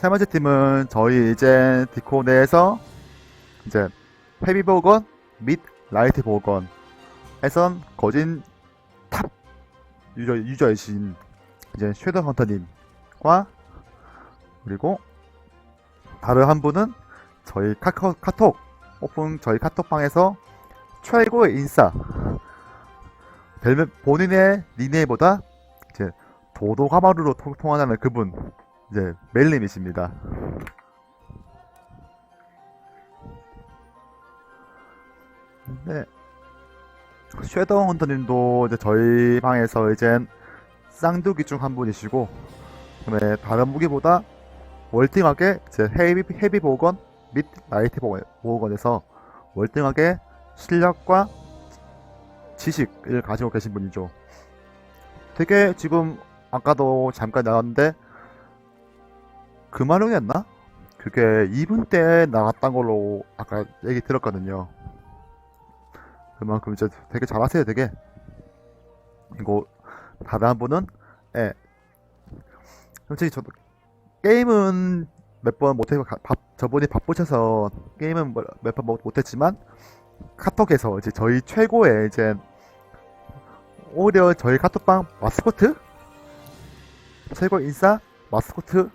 세 번째 팀은 저희 이제 디코 내에서 이제 헤비 보건 및 라이트 보건 에선 거진 탑 유저, 유저이신 이제 쉐더 헌터님과 그리고 다른 한 분은 저희 카카, 카톡 오픈 저희 카톡방에서 최고의 인싸 본인의 닉네임보다 이제 도도가마루로 통- 통한다는 그분 이제 멜님이십니다. 네. 쉐더 헌터님도 이제 저희 방에서 이제 쌍두기 중 한 분이시고, 그다음에 다른 무기보다 월등하게 제 헤비 헤비 보건 및 라이트 보건- 보건에서 월등하게 실력과 지식을 가지고 계신 분이죠. 되게 지금 아까도 잠깐 나왔는데 금화룡이었나? 그게 2분 때 나왔던 걸로 아까 얘기 들었거든요. 그만큼 이제 되게 잘하세요, 되게. 이거 다른 한 분은 예. 솔직히 저도 게임은 몇 번 못해서 저분이 바쁘셔서 게임은 뭐몇번 못했지만 카톡에서 이제 저희 최고의 이제 오히려 저희 카톡방 마스코트 최고 인싸 마스코트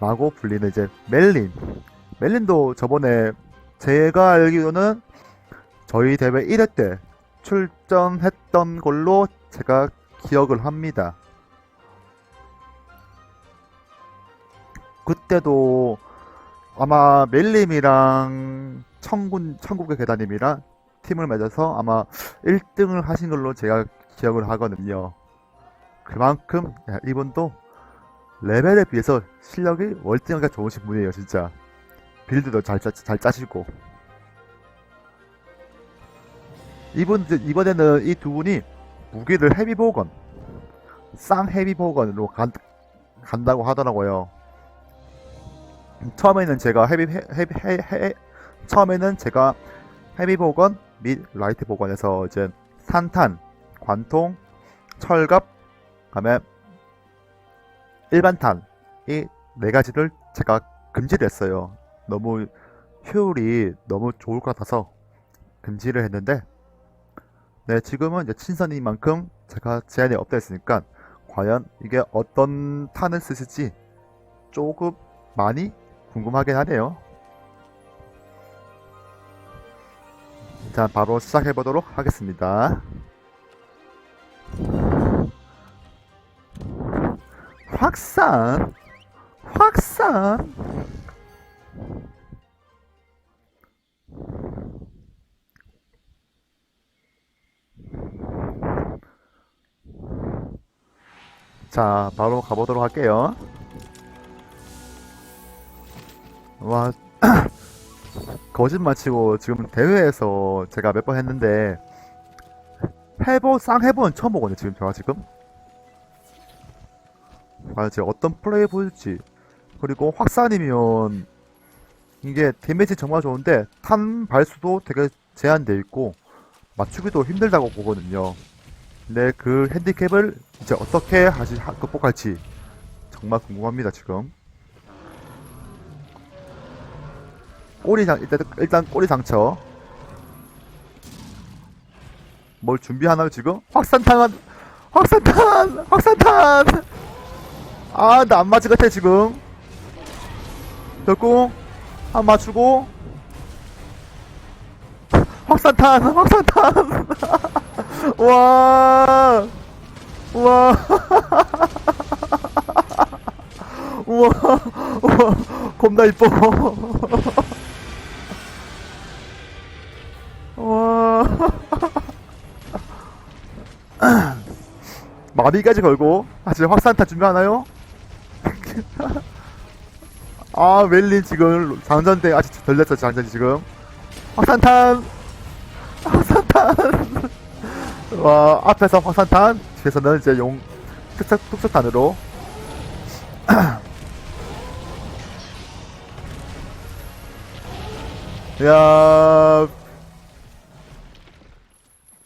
라고 불리는 이제 멜린 멜린도 저번에 제가 알기로는 저희 대회 1회 때 출전했던 걸로 제가 기억을 합니다. 그때도 아마 멜림이랑 청군 청국의 계단님이랑 팀을 맺어서 아마 1등을 하신 걸로 제가 기억을 하거든요. 그만큼 야, 이분도 레벨에 비해서 실력이 월등하게 좋으신 분이에요, 진짜. 빌드도 잘, 짜, 잘 짜시고. 이분, 이번에는 이 두 분이 무기를 헤비보건, 쌍 헤비보건으로 간, 간다고 하더라고요. 처음에는 제가 헤비, 헤, 헤비, 헤, 헤, 처음에는 제가 헤비보건 및 라이트 보건에서 이제 산탄, 관통, 철갑, 그다음에 일반탄 이 네 가지를 제가 금지를 했어요. 너무 효율이 너무 좋을 것 같아서 금지를 했는데 네 지금은 이제 친선이만큼 제가 제한이 없다 했으니까 과연 이게 어떤 탄을 쓰실지 조금 많이 궁금하긴 하네요. 자 바로 시작해 보도록 하겠습니다. 확산. 확산. 자 바로 가보도록 할게요. 와 거짓말 치고 지금 대회에서 제가 몇 번 했는데 해보 쌍 해보는 처음 보거든요 지금 제가 지금 제가 어떤 플레이 보일지. 그리고 확산이면 이게 데미지 정말 좋은데 탄 발수도 되게 제한돼 있고 맞추기도 힘들다고 보거든요. 근데 그 핸디캡을 이제 어떻게 하시 하- 극복할지 정말 궁금합니다 지금. 꼬리 상 일단 일단 꼬리 상처. 뭘 준비하나요 지금? 확산탄! 확산탄! 확산탄 아, 나 안 맞을 것 같아, 지금. 됐고, 한 맞추고. 확산탄, 확산탄. 와, 와, 우와, 우와, 겁나 이뻐. 와. 마비까지 걸고, 아직 확산탄 준비하나요? 아 웰린 지금 장전 때 아직 덜렸어 장전이 지금. 확산탄! 확산탄! 와 앞에서 확산탄 뒤에서는 이제 용 특색 특수탄으로. 야.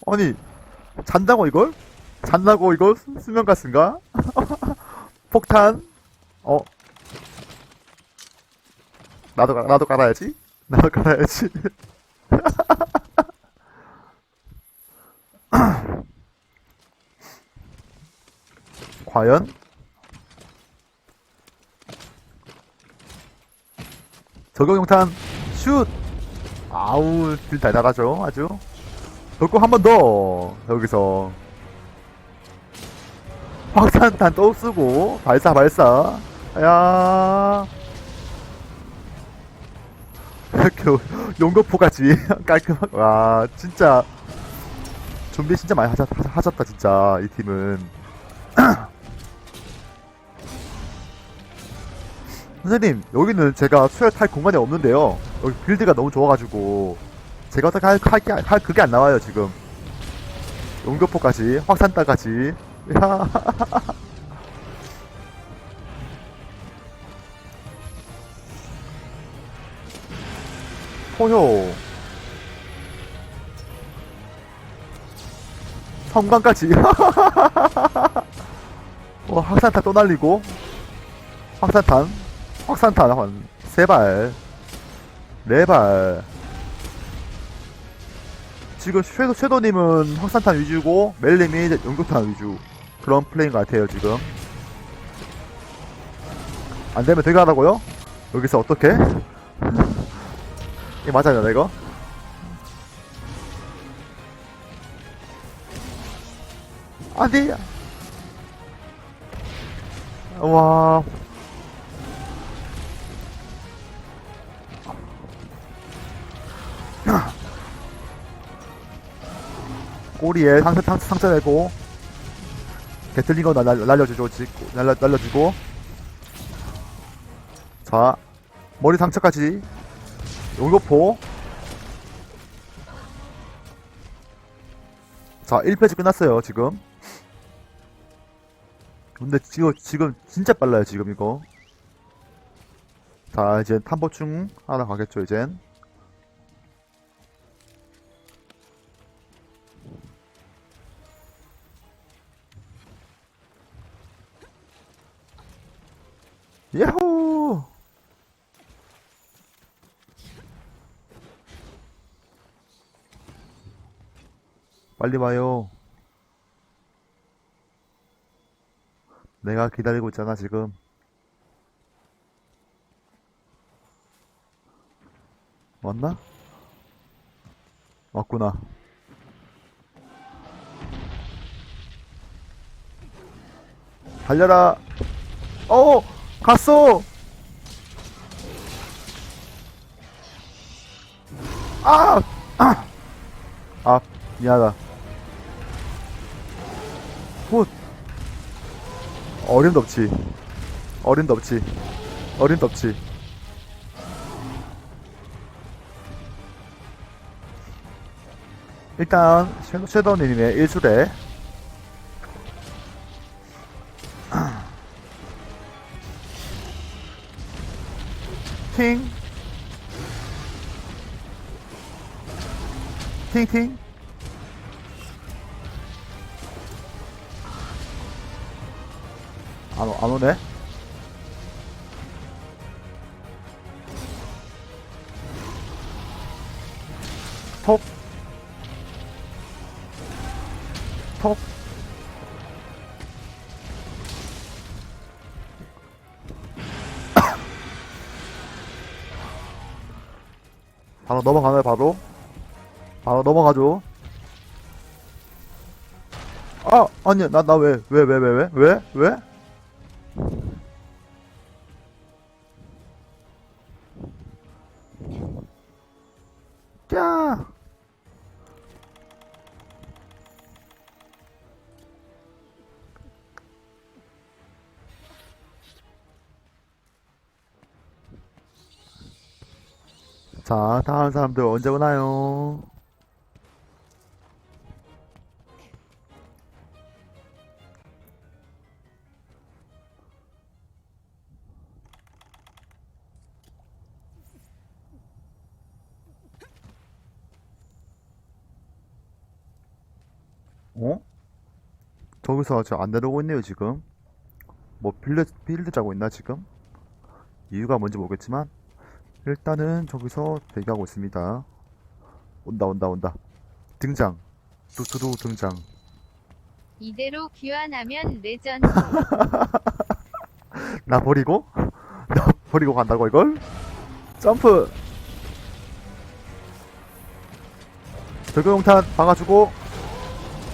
아니 잔다고 이걸? 잔다고 수- 수면가스인가? 폭탄 어 나도 가- 나도 깔아야지. 나도 깔아야지. 과연? 적용용탄 슛! 아우 딜 달달하죠 아주 그리고 한 번 더 여기서 확산탄 또 쓰고 발사 발사 야. 이렇게 용거포까지. 깔끔하게 와 진짜. 준비 진짜 많이 하셨, 하셨다 진짜 이 팀은. 선생님 여기는 제가 수혈 탈 공간이 없는데요. 여기 빌드가 너무 좋아가지고. 제가 어떻게 할, 할, 게- 할 그게 안 나와요 지금. 용교포까지 확산따까지. 야 포효. 성광까지. 와 확산탄 또 날리고. 확산탄. 확산탄 한 세발. 네발. 지금 섀도, 섀도님은 확산탄 위주고 멜님이 연극탄 위주. 그런 플레이인 것 같아요 지금. 안되면 들어가라고요? 여기서 어떻게? 이게 맞아요 나 이거? 안돼 와. 꼬리에 상처, 상처, 상처 내고. 개틀린 거 날- 날- 날려주고 지- 날려, 날려주고. 자 머리 상처까지 용도포. 자 1페이지 끝났어요 지금. 근데 지금 지금 진짜 빨라요 지금 이거. 자 이제 탐보충 하나 가겠죠 이젠 빨리 와요 내가 기다리고 있잖아 지금 왔나? 왔구나 달려라 어 갔어 아! 아! 아 미안하다 훗 어림도 없지. 어림도 없지. 어림도 없지. 일단 섀- 섀도우님의 일술에 팅 팅팅 톡 톡. 바로 넘어가나요, 바로? 바로 넘어가죠. 아, 아니야, 나, 나 왜, 왜, 왜, 왜, 왜, 왜, 왜? 자, 다음 사람들 언제 오나요? 어? 저기서 저 안 내려오고 있네요, 지금. 뭐 빌드, 빌드 짜고 있나, 지금? 이유가 뭔지 모르겠지만. 일단은 저기서 대기하고 있습니다. 온다 온다 온다. 등장. 두두두 등장. 이대로 귀환하면 레전드. 나 버리고? 나 버리고 간다고 이걸? 점프! 적용탄 박아주고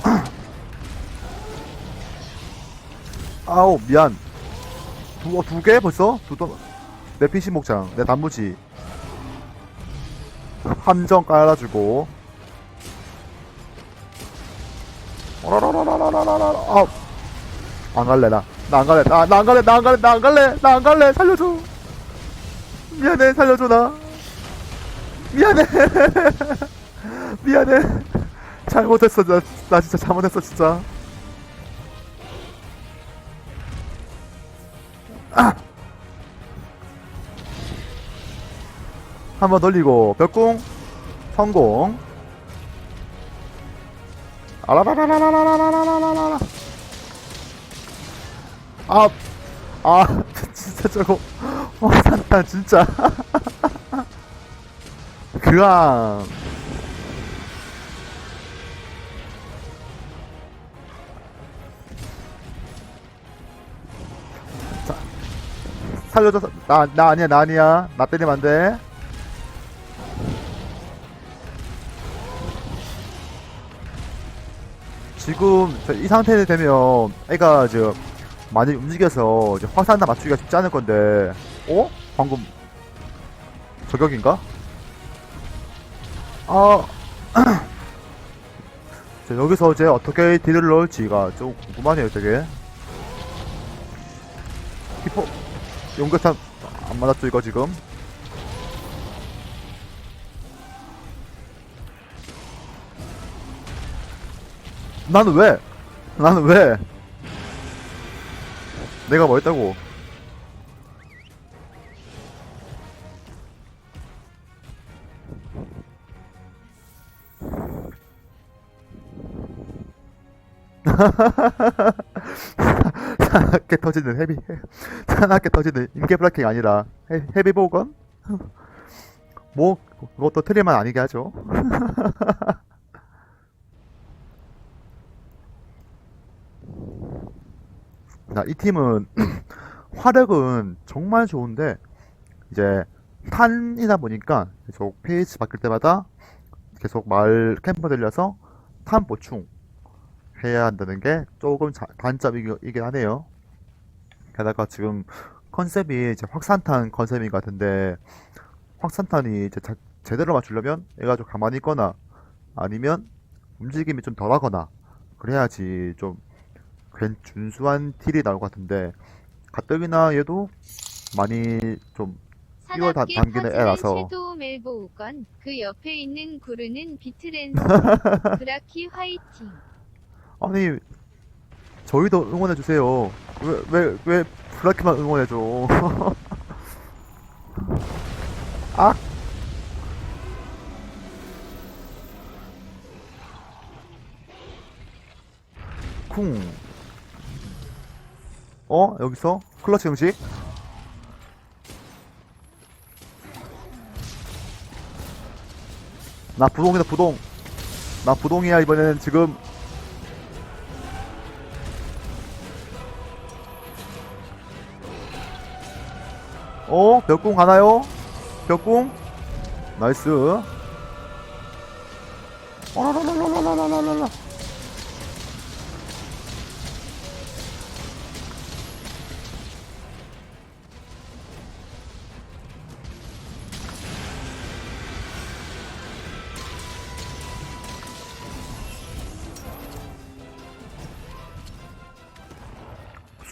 아우 미안 두, 어, 두 개 벌써? 두, 돈- 내 PC 목장 내 단무지 함정 깔아주고 아, 안 갈래 나. 나 안 갈래. 나, 나안 갈래. 나 안 갈래. 나 안 갈래. 나 안 갈래. 살려줘. 미안해. 살려줘 나. 미안해. 미안해. 잘못했어. 나, 나 진짜 잘못했어 진짜. 한번 돌리고 벽궁 성공. 아라라라라라라라라라라라. 아, 아, 진짜 저거, 와, 산타, 진짜. 자, 살려줘, 나, 나 아니야, 나 아니야. 나 때리면 안 돼. 지금 저이 상태 되면 애가 저 많이 움직여서 이제 화산나 맞추기가 쉽지 않을 건데 어? 방금 저격인가? 아 자, 여기서 이제 어떻게 딜을 넣을지가 좀 궁금하네요 되게 히포 용격탄 안 맞았죠 이거 지금 나는 왜? 나는 왜? 내가 뭐 했다고? 사납게 터지는 헤비 사납게 터지는 인계 브라킹 아니라 헤, 헤비 보건? 뭐 그것도 틀릴만 아니게 하죠 자, 이 팀은 화력은 정말 좋은데 이제 탄이다 보니까 계속 페이지 바뀔 때마다 계속 마을 캠퍼 들려서 탄 보충 해야 한다는 게 조금 자- 단점이긴 하네요. 게다가 지금 컨셉이 이제 확산탄 컨셉인 것 같은데 확산탄이 이제 자- 제대로 맞추려면 얘가 좀 가만히 있거나 아니면 움직임이 좀 덜하거나 그래야지 좀 괜 준수한 딜이 나올 것 같은데 가뜩이나 얘도 많이 좀 사납게 당기는 터지는 애라서. 섀도우 멜보 우건 그 옆에 있는 구르는 비트랜스 브라키 화이팅. 아니 저희도 응원해 주세요. 왜 왜왜 브라키만 응원해 줘? 아 쿵. 어 여기서 클러치 형식. 나 부동이다 부동. 나 부동이야 이번에는 지금 어? 벽궁 가나요? 벽궁? 나이스. 어라라라라라라라라라.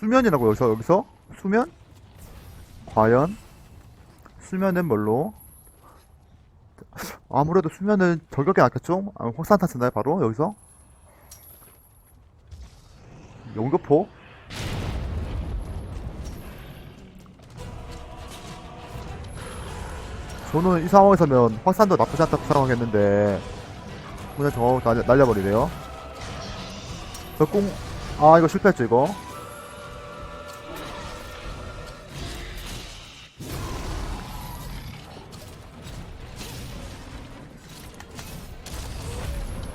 수면이라고 여기서 여기서 수면? 과연 수면은 뭘로? 아무래도 수면은 저격이 낫겠죠? 아, 확산탄 쓰나요 바로 여기서? 용교포? 저는 이 상황에서면 확산도 나쁘지 않다고 생각하겠는데 그냥 저 날려, 날려버리네요 적궁 아 이거 실패했죠 이거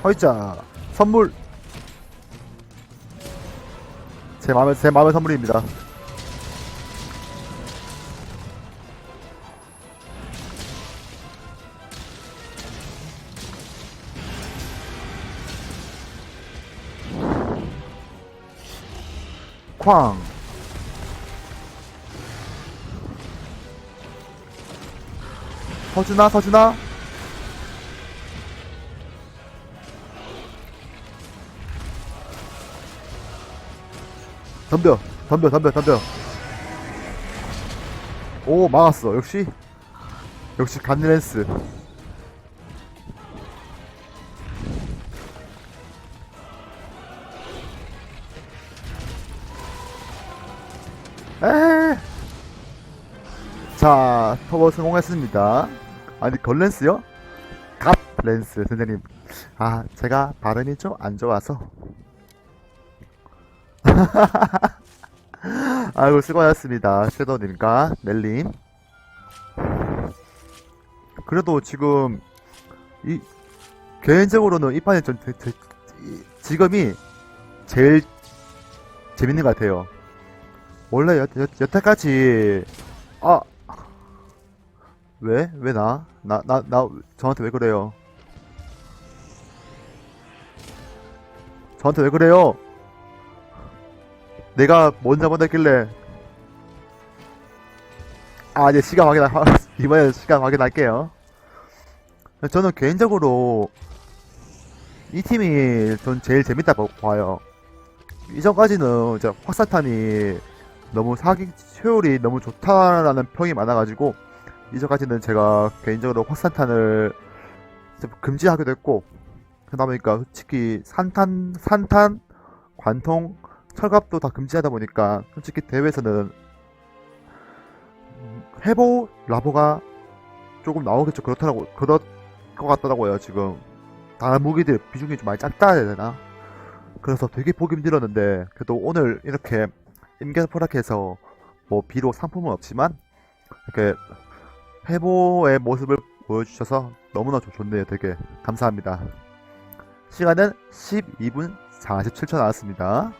허이자 선물. 제 마음의 제 마음의 선물입니다. 쾅. 서준아 서준아 덤벼 덤벼 덤벼 덤벼 오 막았어 역시 역시 간렌스 에. 자, 터보 성공했습니다. 아니, 걸렌스요? 갓 렌스, 선생님. 아, 제가 발음이 좀 안 좋아서. 아이고, 수고하셨습니다. 섀도우님과 넬님. 그래도 지금, 이, 개인적으로는 이 판이 좀, 되- 되- 이- 지금이 제일 재밌는 것 같아요. 원래 여, 여, 여 태까지 아 왜? 왜 나? 나, 나, 나, 저한테 왜 그래요? 저한테 왜 그래요? 내가 뭔 잘못했길래? 아 이제 시간 확인 이번에 시간 확인할게요. 저는 개인적으로 이 팀이 전 제일 재밌다 고 봐요. 이전까지는 이제 확산탄이 너무 사기 효율이 너무 좋다라는 평이 많아가지고 이전까지는 제가 개인적으로 확산탄을 좀 금지하게 됐고 그러다 보니까 솔직히 산탄, 산탄, 관통, 철갑도 다 금지하다 보니까 솔직히 대회에서는 음, 해보 라보가 조금 나오겠죠. 그렇더라고 그럴 것 같더라고요 지금. 다른 무기들 비중이 좀 많이 작다 해야 되나? 그래서 되게 보기 힘들었는데 그래도 오늘 이렇게 임계사 포락해서 뭐 비록 상품은 없지만 이렇게 해보의 모습을 보여주셔서 너무나 좋- 좋네요. 되게 감사합니다. 시간은 12분 47초 나왔습니다